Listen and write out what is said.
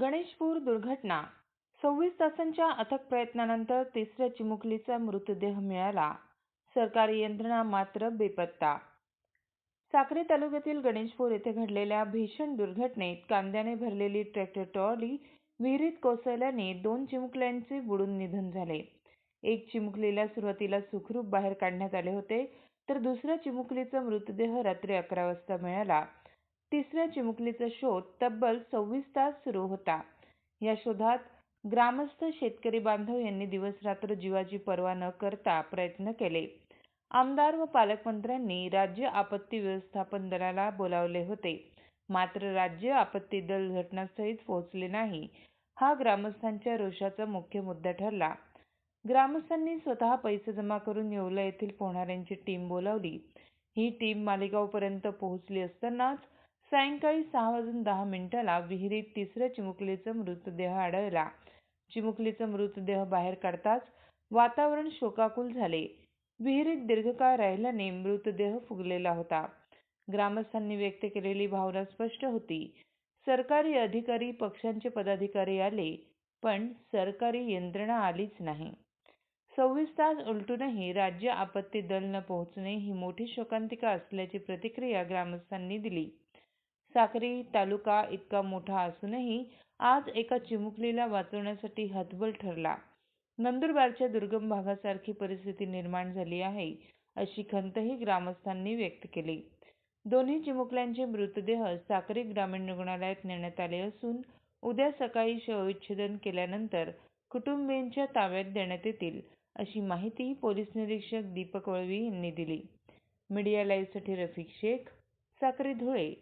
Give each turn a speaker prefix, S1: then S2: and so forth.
S1: गणेशपूर दुर्घटना. सव्वीस तासांच्या अथक प्रयत्नानंतर तिसऱ्या चिमुकलीचा मृतदेह मिळाला. सरकारी यंत्रणा मात्र बेपत्ता. साक्री तालुक्यातील गणेशपूर येथे घडलेल्या भीषण दुर्घटनेत कांद्याने भरलेली ट्रॅक्टर ट्रॉली विहिरीत कोसळल्याने दोन चिमुकल्यांचे बुडून निधन झाले. एक चिमुकलीला सुरुवातीला सुखरूप बाहेर काढण्यात आले होते तर दुसऱ्या चिमुकलीचा मृतदेह रात्री अकरा वाजता मिळाला. तिसऱ्या चिमुकलीचा शोध तब्बल सव्वीस तास सुरू होता. या शोधात ग्रामस्थ शेतकरी बांधव यांनी दिवस रात्र जीवाची पर्वा न करता प्रयत्न केले. आमदार व पालकमंत्र्यांनी राज्य आपत्ती व्यवस्थापन दलाला बोलावले होते. मात्र राज्य आपत्ती दल घटनास्थळीच पोहोचले नाही. हा ग्रामस्थांच्या रोषाचा मुख्य मुद्दा ठरला. ग्रामस्थांनी स्वतः पैसे जमा करून येवला येथील पोहणाऱ्यांची टीम बोलावली. ही टीम मालेगावपर्यंत पोहोचली असतानाच सायंकाळी सहा वाजून दहा मिनिटाला विहिरीत तिसऱ्या चिमुकलीचा मृतदेह आढळला. चिमुकलीचा मृतदेह बाहेर काढताच वातावरण शोकाकुल झाले. विहिरीत दीर्घकाळ राहिल्याने मृतदेह फुगलेला होता. ग्रामस्थांनी व्यक्त केलेली भावना स्पष्ट होती. सरकारी अधिकारी पक्षांचे पदाधिकारी आले पण सरकारी यंत्रणा आलीच नाही. सव्वीस तास उलटूनही राज्य आपत्ती दल न पोहोचणे ही मोठी शोकांतिका असल्याची प्रतिक्रिया ग्रामस्थांनी दिली. साक्री तालुका इतका मोठा असूनही आज एका चिमुकलीला वाचवण्यासाठी हतबल ठरला. नंदुरबारच्या दुर्गम भागासारखी परिस्थिती निर्माण झाली आहे अशी खंतही ग्रामस्थांनी व्यक्त केली. दोन्ही चिमुकल्यांचे मृतदेह साक्री ग्रामीण रुग्णालयात नेण्यात आले असून उद्या सकाळी शवविच्छेदन केल्यानंतर कुटुंबियांच्या ताब्यात देण्यात येतील अशी माहिती पोलीस निरीक्षक दीपक वळवी यांनी दिली. मीडिया लाईव्हसाठी रफिक शेख साक्री धुळे.